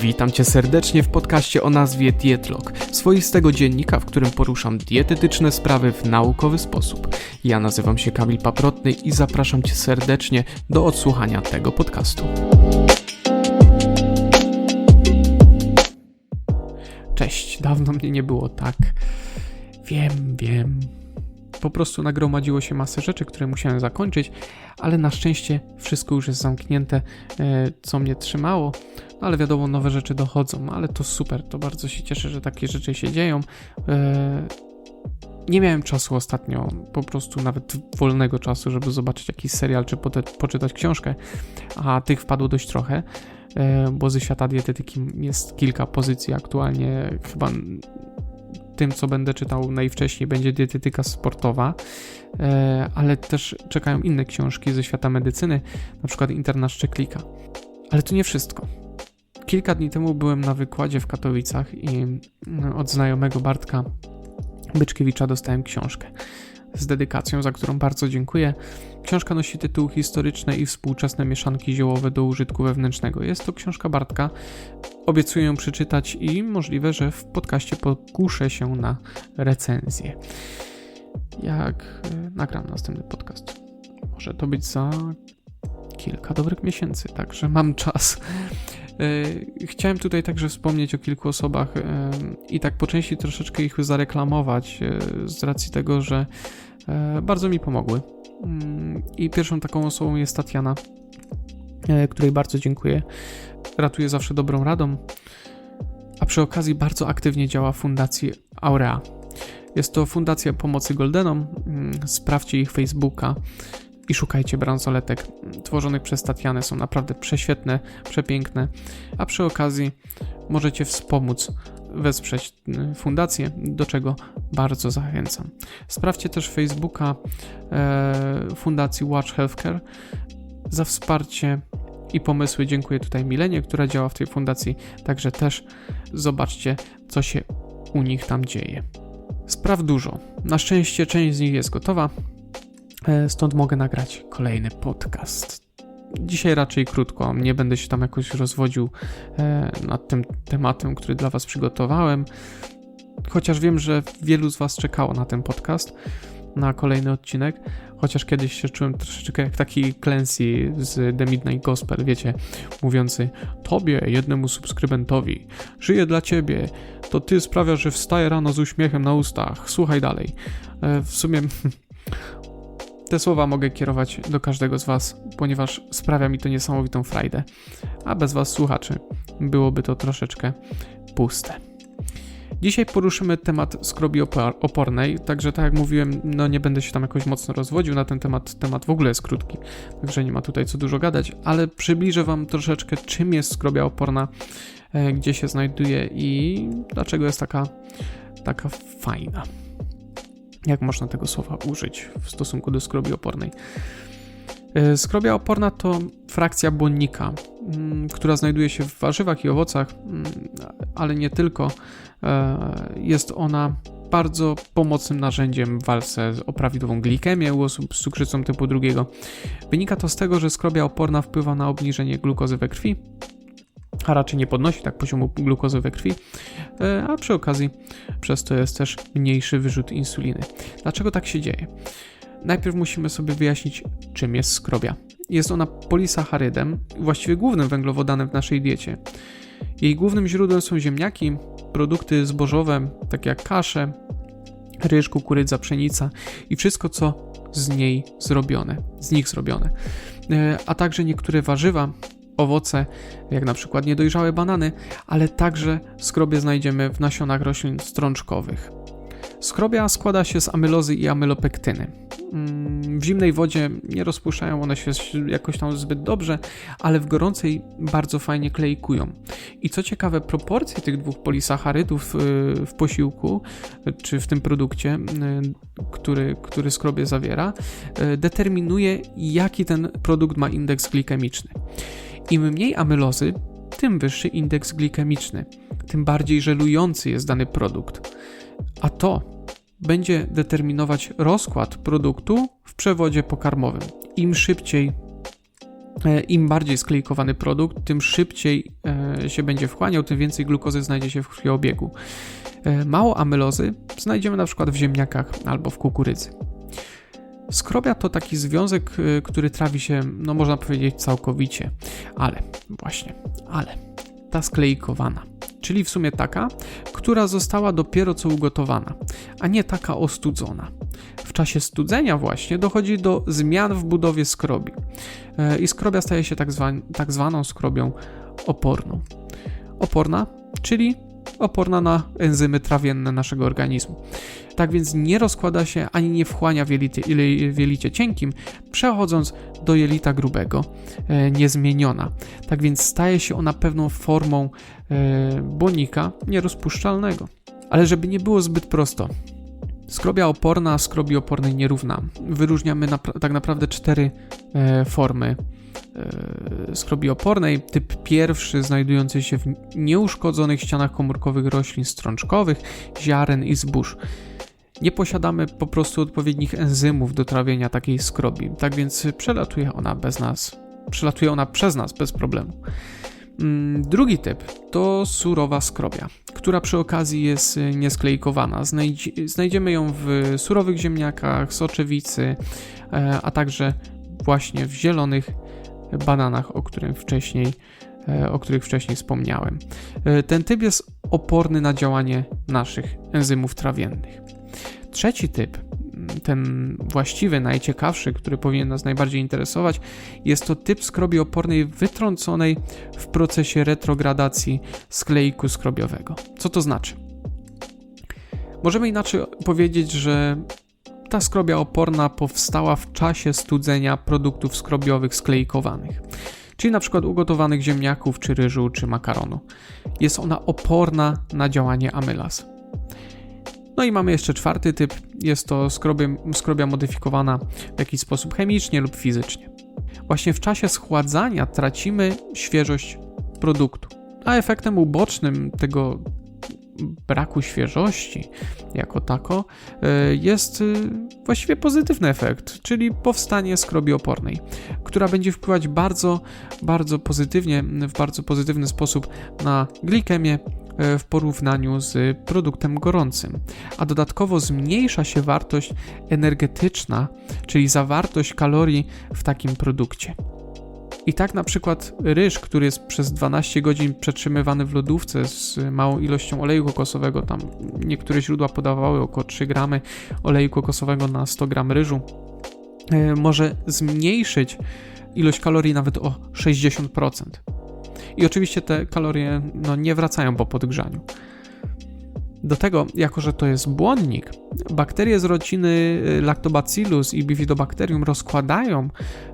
Witam Cię serdecznie w podcaście o nazwie Dietlog, swoistego dziennika, w którym poruszam dietetyczne sprawy w naukowy sposób. Ja nazywam się Kamil Paprotny i zapraszam Cię serdecznie do odsłuchania tego podcastu. Cześć, dawno mnie nie było tak. Wiem, wiem. Po prostu nagromadziło się masę rzeczy, które musiałem zakończyć, ale na szczęście wszystko już jest zamknięte, e, co mnie trzymało. No ale wiadomo, nowe rzeczy dochodzą, ale to super, to bardzo się cieszę, że takie rzeczy się dzieją. E, nie miałem czasu ostatnio, po prostu nawet wolnego czasu, żeby zobaczyć jakiś serial czy poczytać książkę, a tych wpadło dość trochę, e, bo ze świata dietetyki jest kilka pozycji aktualnie. Chyba tym, co będę czytał najwcześniej, będzie dietetyka sportowa, e, ale też czekają inne książki ze świata medycyny, na przykład Interna Szczeklika. Ale to nie wszystko. Kilka dni temu byłem na wykładzie w Katowicach i no, od znajomego Bartka Byczkiewicza dostałem książkę z dedykacją, za którą bardzo dziękuję. Książka nosi tytuł Historyczne i współczesne mieszanki ziołowe do użytku wewnętrznego. Jest to książka Bartka. Obiecuję ją przeczytać i możliwe, że w podcaście pokuszę się na recenzję. Jak e, nagram następny podcast. Może to być za kilka dobrych miesięcy, także mam czas. E, chciałem tutaj także wspomnieć o kilku osobach e, i tak po części troszeczkę ich zareklamować z racji tego, że bardzo mi pomogły. Mm, I pierwszą taką osobą jest Tatiana, której bardzo dziękuję. Ratuje zawsze dobrą radą, a przy okazji bardzo aktywnie działa w Fundacji Aurea. Jest to Fundacja Pomocy Goldenom. Mm, sprawdźcie ich Facebooka i szukajcie bransoletek tworzonych przez Tatianę. Są naprawdę prześwietne, przepiękne, a przy okazji możecie wspomóc, wesprzeć y, fundację, do czego bardzo zachęcam. Sprawdźcie też Facebooka e, Fundacji Watch Healthcare za wsparcie i pomysły. Dziękuję tutaj Milenie, która działa w tej fundacji, także też zobaczcie, co się u nich tam dzieje. Spraw dużo. Na szczęście część z nich jest gotowa, stąd mogę nagrać kolejny podcast. Dzisiaj raczej krótko, nie będę się tam jakoś rozwodził e, nad tym tematem, który dla Was przygotowałem. Chociaż wiem, że wielu z Was czekało na ten podcast, na kolejny odcinek, chociaż kiedyś się czułem troszeczkę jak taki Clancy z The Midnight Gospel, wiecie, mówiący Tobie, jednemu subskrybentowi, żyję dla Ciebie, to Ty sprawiasz, że wstaję rano z uśmiechem na ustach, słuchaj dalej. E, w sumie te słowa mogę kierować do każdego z Was, ponieważ sprawia mi to niesamowitą frajdę, a bez Was słuchaczy byłoby to troszeczkę puste. Dzisiaj poruszymy temat skrobi opornej, także tak jak mówiłem, no nie będę się tam jakoś mocno rozwodził na ten temat, temat w ogóle jest krótki, także nie ma tutaj co dużo gadać, ale przybliżę Wam troszeczkę czym jest skrobia oporna, e, gdzie się znajduje i dlaczego jest taka, taka fajna. Jak można tego słowa użyć w stosunku do skrobi opornej? E, skrobia oporna to frakcja błonnika, mm, która znajduje się w warzywach i owocach, mm, ale nie tylko. E, jest ona bardzo pomocnym narzędziem w walce o prawidłową glikemię u osób z cukrzycą typu drugiego. Wynika to z tego, że skrobia oporna wpływa na obniżenie glukozy we krwi, a raczej nie podnosi tak poziomu glukozy we krwi, e, a przy okazji przez to jest też mniejszy wyrzut insuliny. Dlaczego tak się dzieje? Najpierw musimy sobie wyjaśnić, czym jest skrobia. Jest ona polisacharydem, właściwie głównym węglowodanem w naszej diecie. Jej głównym źródłem są ziemniaki, produkty zbożowe, takie jak kasze, ryż, kukurydza, pszenica i wszystko, co z niej zrobione, z nich zrobione. E, a także niektóre warzywa, owoce, jak na przykład niedojrzałe banany, ale także skrobie znajdziemy w nasionach roślin strączkowych. Skrobia składa się z amylozy i amylopektyny. Mm, w zimnej wodzie nie rozpuszczają one się jakoś tam zbyt dobrze, ale w gorącej bardzo fajnie klejkują. I co ciekawe, proporcje tych dwóch polisacharydów y, w posiłku, czy w tym produkcie, y, który, który skrobie zawiera, y, determinuje, jaki ten produkt ma indeks glikemiczny. Im mniej amylozy, tym wyższy indeks glikemiczny, tym bardziej żelujący jest dany produkt. A to będzie determinować rozkład produktu w przewodzie pokarmowym. Im szybciej E, Im bardziej sklejkowany produkt, tym szybciej e, się będzie wchłaniał, tym więcej glukozy znajdzie się w krwiobiegu. E, Mało amylozy znajdziemy na przykład w ziemniakach albo w kukurydzy. Skrobia to taki związek, y, który trawi się, no można powiedzieć, całkowicie, ale właśnie, ale ta sklejkowana, czyli w sumie taka, która została dopiero co ugotowana, a nie taka ostudzona. W czasie studzenia właśnie dochodzi do zmian w budowie skrobi E, i skrobia staje się tak, zwa, tak zwaną skrobią oporną. Oporna, czyli oporna na enzymy trawienne naszego organizmu. Tak więc nie rozkłada się ani nie wchłania w jelicie, w jelicie cienkim, przechodząc do jelita grubego, e, niezmieniona. Tak więc staje się ona pewną formą e, błonika nierozpuszczalnego. Ale żeby nie było zbyt prosto, Skrobia oporna, skrobi opornej nierówna. Wyróżniamy napra- tak naprawdę cztery e, formy skrobi opornej. Typ pierwszy znajdujący się w nieuszkodzonych ścianach komórkowych roślin strączkowych, ziaren i zbóż. Nie posiadamy po prostu odpowiednich enzymów do trawienia takiej skrobi, tak więc przelatuje ona bez nas, przelatuje ona przez nas bez problemu. Mm, Drugi typ to surowa skrobia, która przy okazji jest niesklejkowana. Znajdzi- Znajdziemy ją w surowych ziemniakach, soczewicy, e, a także właśnie w zielonych bananach, o, którym wcześniej, e, o których wcześniej wspomniałem. E, Ten typ jest oporny na działanie naszych enzymów trawiennych. Trzeci typ, mm, ten właściwy, najciekawszy, który powinien nas najbardziej interesować, jest to typ skrobi opornej wytrąconej w procesie retrogradacji skleiku skrobiowego. Co to znaczy? Możemy inaczej powiedzieć, że ta skrobia oporna powstała w czasie studzenia produktów skrobiowych sklejkowanych, czyli na przykład ugotowanych ziemniaków, czy ryżu, czy makaronu. Jest ona oporna na działanie amylaz. No i mamy jeszcze czwarty typ, jest to skrobia, skrobia modyfikowana w jakiś sposób chemicznie lub fizycznie. Właśnie w czasie schładzania tracimy świeżość produktu, a efektem ubocznym tego braku świeżości jako tako y, jest y, właściwie pozytywny efekt, czyli powstanie skrobi opornej, która będzie wpływać bardzo, bardzo pozytywnie, w bardzo pozytywny sposób na glikemię y, w porównaniu z produktem gorącym, a dodatkowo zmniejsza się wartość energetyczna, czyli zawartość kalorii w takim produkcie. I tak na przykład ryż, który jest przez 12 godzin przetrzymywany w lodówce z małą ilością oleju kokosowego, tam niektóre źródła podawały około 3 gramy oleju kokosowego na 100 gram ryżu, e, może zmniejszyć ilość kalorii nawet o 60%. I oczywiście te kalorie no, nie wracają po podgrzaniu. Do tego, jako że to jest błonnik, bakterie z rodziny y, Lactobacillus i Bifidobacterium rozkładają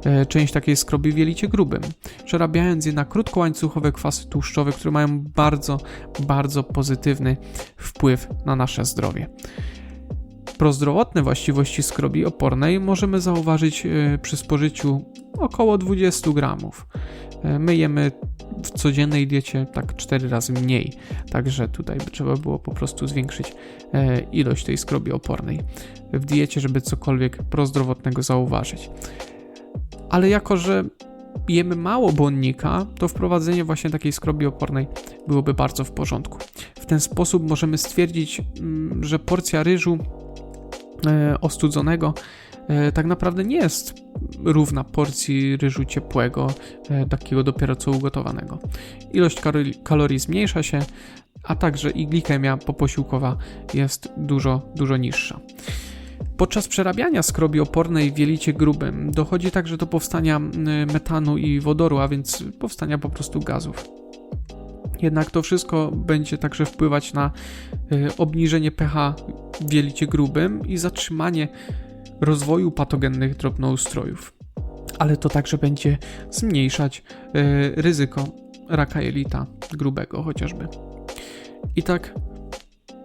e, część takiej skrobi w jelicie grubym, przerabiając je na krótkołańcuchowe kwasy tłuszczowe, które mają bardzo, bardzo pozytywny wpływ na nasze zdrowie. Prozdrowotne właściwości skrobi opornej możemy zauważyć e, przy spożyciu około 20 gramów. E, My jemy w codziennej diecie tak 4 razy mniej, także tutaj trzeba było po prostu zwiększyć e, ilość tej skrobi opornej w diecie, żeby cokolwiek prozdrowotnego zauważyć. Ale jako, że jemy mało błonnika, to wprowadzenie właśnie takiej skrobi opornej byłoby bardzo w porządku. W ten sposób możemy stwierdzić, mm, że porcja ryżu ostudzonego e, tak naprawdę nie jest równa porcji ryżu ciepłego, e, takiego dopiero co ugotowanego. Ilość kalorii, zmniejsza się, a także i glikemia poposiłkowa jest dużo, dużo niższa. Podczas przerabiania skrobi opornej w jelicie grubym dochodzi także do powstania metanu i wodoru, a więc powstania po prostu gazów. Jednak to wszystko będzie także wpływać na y, obniżenie pH w jelicie grubym i zatrzymanie rozwoju patogennych drobnoustrojów. Ale to także będzie zmniejszać y, ryzyko raka jelita grubego chociażby. I tak,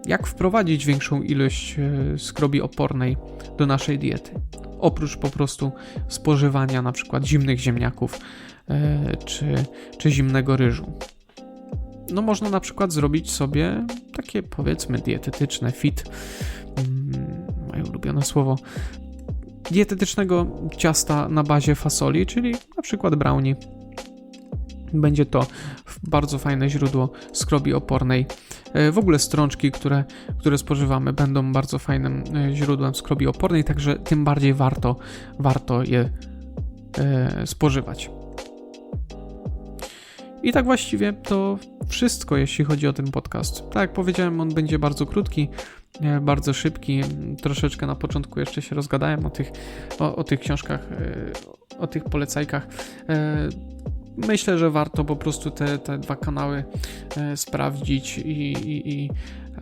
jak wprowadzić większą ilość e, skrobi opornej do naszej diety? Oprócz po prostu spożywania na przykład zimnych ziemniaków e, czy, czy zimnego ryżu. No można na przykład zrobić sobie takie powiedzmy dietetyczne fit, mm, moje ulubione słowo, dietetycznego ciasta na bazie fasoli, czyli na przykład brownie. Będzie to bardzo fajne źródło skrobi opornej. E, w ogóle strączki, które, które spożywamy, będą bardzo fajnym e, źródłem skrobi opornej, także tym bardziej warto, warto je e, spożywać. I tak właściwie to wszystko, jeśli chodzi o ten podcast. Tak jak powiedziałem, on będzie bardzo krótki, bardzo szybki. Troszeczkę na początku jeszcze się rozgadałem o tych, o, o tych książkach, o tych polecajkach myślę, że warto po prostu te, te dwa kanały e, sprawdzić i, i, i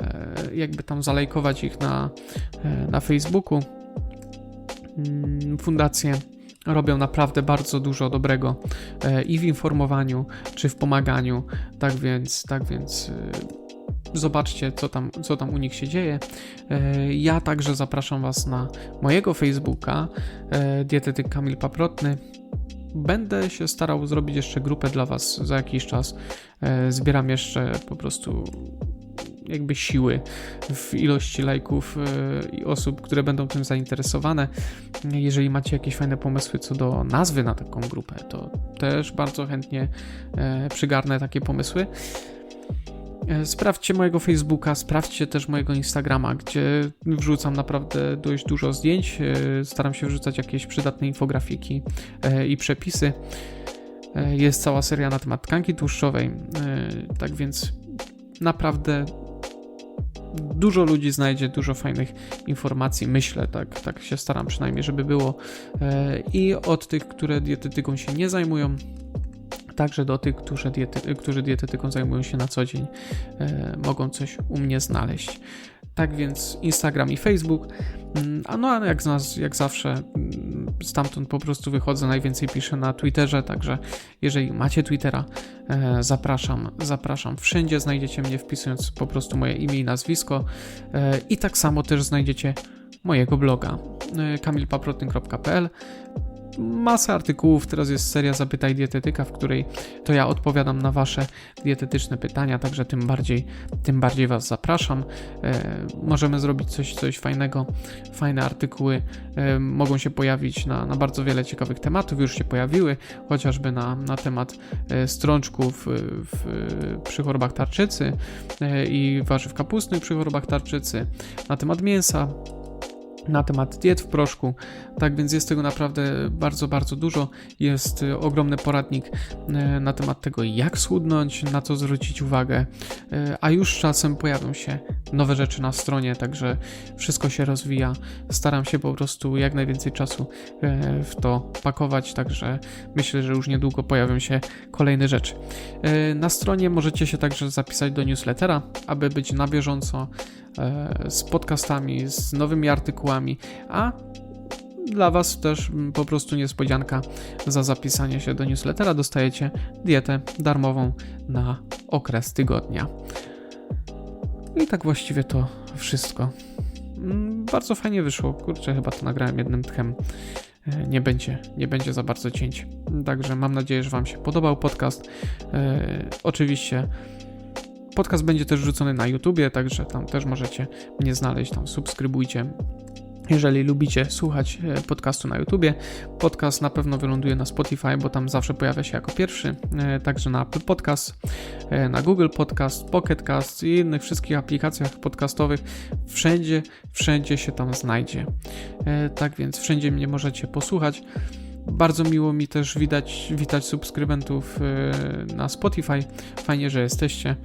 e, jakby tam zalajkować ich na, e, na Facebooku. Mm, fundacje robią naprawdę bardzo dużo dobrego e, i w informowaniu, czy w pomaganiu. Tak więc, tak więc e, zobaczcie, co tam, co tam u nich się dzieje. E, ja także zapraszam Was na mojego Facebooka, dietetyk Kamil Paprotny. Będę się starał zrobić jeszcze grupę dla Was za jakiś czas. Zbieram jeszcze po prostu jakby siły w ilości lajków e, i osób, które będą tym zainteresowane. Jeżeli macie jakieś fajne pomysły co do nazwy na taką grupę, to też bardzo chętnie e, przygarnę takie pomysły. E, sprawdźcie mojego Facebooka, sprawdźcie też mojego Instagrama, gdzie wrzucam naprawdę dość dużo zdjęć. Staram się wrzucać jakieś przydatne infografiki i przepisy. Jest cała seria na temat tkanki tłuszczowej, tak więc naprawdę dużo ludzi znajdzie, dużo fajnych informacji, myślę, tak, tak się staram przynajmniej, żeby było. I od tych, które dietetyką się nie zajmują, także do tych, którzy, diety, którzy dietetyką zajmują się na co dzień, e, mogą coś u mnie znaleźć. Tak więc Instagram i Facebook. Mm, a no, a jak, jak zawsze, mm, stamtąd po prostu wychodzę, najwięcej piszę na Twitterze, także jeżeli macie Twittera, e, zapraszam, zapraszam. Wszędzie znajdziecie mnie wpisując po prostu moje imię i nazwisko e, i tak samo też znajdziecie mojego bloga kamilpaprotny.pl masę artykułów. Teraz jest seria Zapytaj Dietetyka, w której to ja odpowiadam na Wasze dietetyczne pytania, także tym bardziej, tym bardziej Was zapraszam. E, możemy zrobić coś, coś fajnego. Fajne artykuły e, mogą się pojawić na, na bardzo wiele ciekawych tematów, już się pojawiły, chociażby na, na temat e, strączków w, przy chorobach tarczycy i warzyw kapustnych przy chorobach tarczycy, na temat mięsa na temat diet w proszku. Tak więc jest tego naprawdę bardzo, bardzo dużo. Jest y, ogromny poradnik y, na temat tego, jak schudnąć, na co zwrócić uwagę, y, a już czasem pojawią się nowe rzeczy na stronie, także wszystko się rozwija. Staram się po prostu jak najwięcej czasu w to pakować, także myślę, że już niedługo pojawią się kolejne rzeczy. Na stronie możecie się także zapisać do newslettera, aby być na bieżąco z podcastami, z nowymi artykułami, a dla Was też po prostu niespodzianka za zapisanie się do newslettera. Dostajecie dietę darmową na okres tygodnia. I tak właściwie to wszystko. Mm, bardzo fajnie wyszło. Kurczę, chyba to nagrałem jednym tchem. E, nie będzie, nie będzie za bardzo cięć. Także mam nadzieję, że Wam się podobał podcast. E, oczywiście Podcast będzie też rzucony na YouTubie, także tam też możecie mnie znaleźć, tam subskrybujcie. Jeżeli lubicie słuchać e, podcastu na YouTubie, podcast na pewno wyląduje na Spotify, bo tam zawsze pojawia się jako pierwszy, e, także na Apple Podcast, e, na Google Podcast, Pocket Cast i innych wszystkich aplikacjach podcastowych. Wszędzie, wszędzie się tam znajdzie. Tak więc wszędzie mnie możecie posłuchać. Bardzo miło mi też widać, witać subskrybentów y, na Spotify. Fajnie, że jesteście.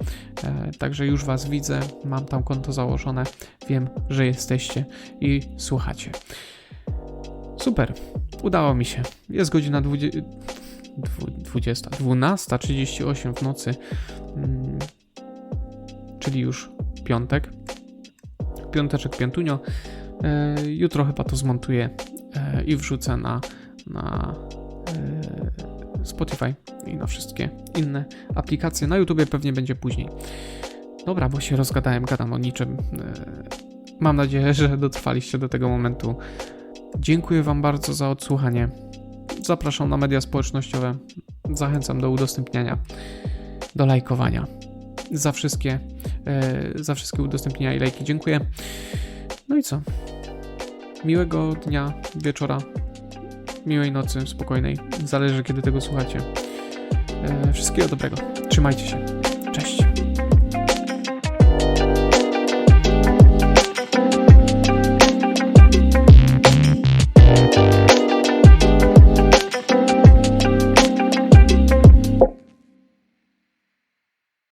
E, także już Was widzę, mam tam konto założone, wiem, że jesteście i słuchacie. Super, udało mi się. Jest godzina 20. 20, 12.38 w nocy, mm, czyli już piątek. Piąteczek, piątunio. E, jutro chyba to zmontuję e, i wrzucę na na e, Spotify i na wszystkie inne aplikacje. Na YouTube pewnie będzie później. Dobra, bo się rozgadałem, gadam o niczym. E, mam nadzieję, że dotrwaliście do tego momentu. Dziękuję Wam bardzo za odsłuchanie. Zapraszam na media społecznościowe. Zachęcam do udostępniania, do lajkowania. Za wszystkie, e, za wszystkie udostępnienia i lajki dziękuję. No i co? miłego dnia, wieczora, miłej nocy, spokojnej. Zależy kiedy tego słuchacie. E, wszystkiego dobrego. Trzymajcie się. Cześć.